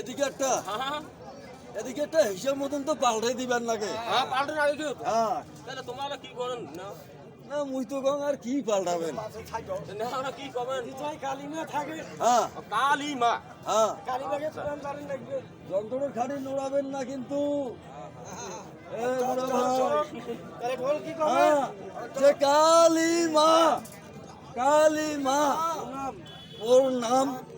এদিকে একটা। হ্যাঁ এদিকে একটা হিসাব মতন তো পাল্টাই দিবেন নাকি হ্যাঁ পাল্টে না দিও হ্যাঁ। তাহলে তোমরা কি করেন? না। না মুই তো গং আর কি পাল্টাবেন? না কি করবেন? হ্যাঁ। কালী মা। হ্যাঁ। যন্ত্রের খাড়ি নোড়াবেন না কিন্তু। এ বুড়া ভাই। হ্যাঁ, যে কালী মা কালী মা ওর নাম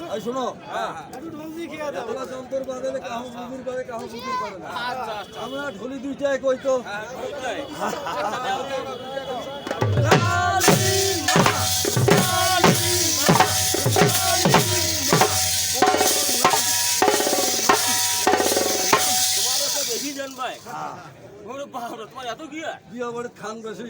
কয় হ্যাঁ। শোনো তোমরা যন্ত্র বাজালে কাহু বুবির করে কাহু বুবির করে না। আচ্ছা আচ্ছা। আমরা ঢুলি দুইটাই তোমার তো? তোমার এত গিয়া খান বেশি?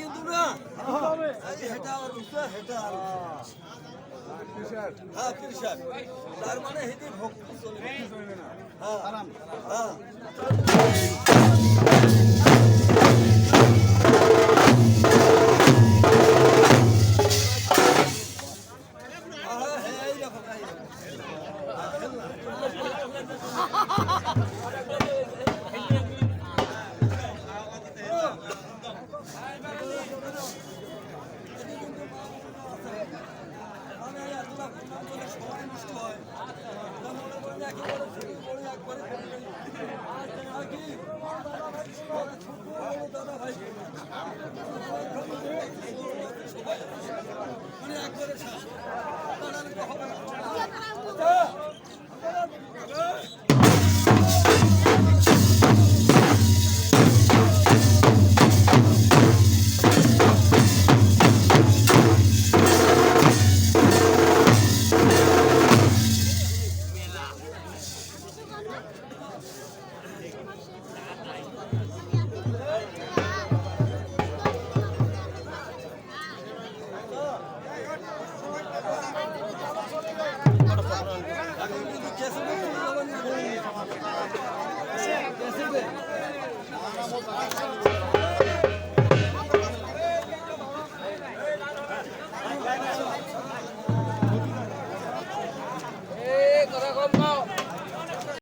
কিন্তু না হেটা আর হেটা আর হ্যাঁ কৃষক তার মানে হেদি ভক্তি চলে হ্যাঁ হ্যাঁ হ্যাঁ। দাদা ভাই মানে একবারে শেষ। তাড়াতাড়ি তো হবে না। এখন কিন্তু ক্যাসেটে চলে যাবেন না। ক্যাসেটে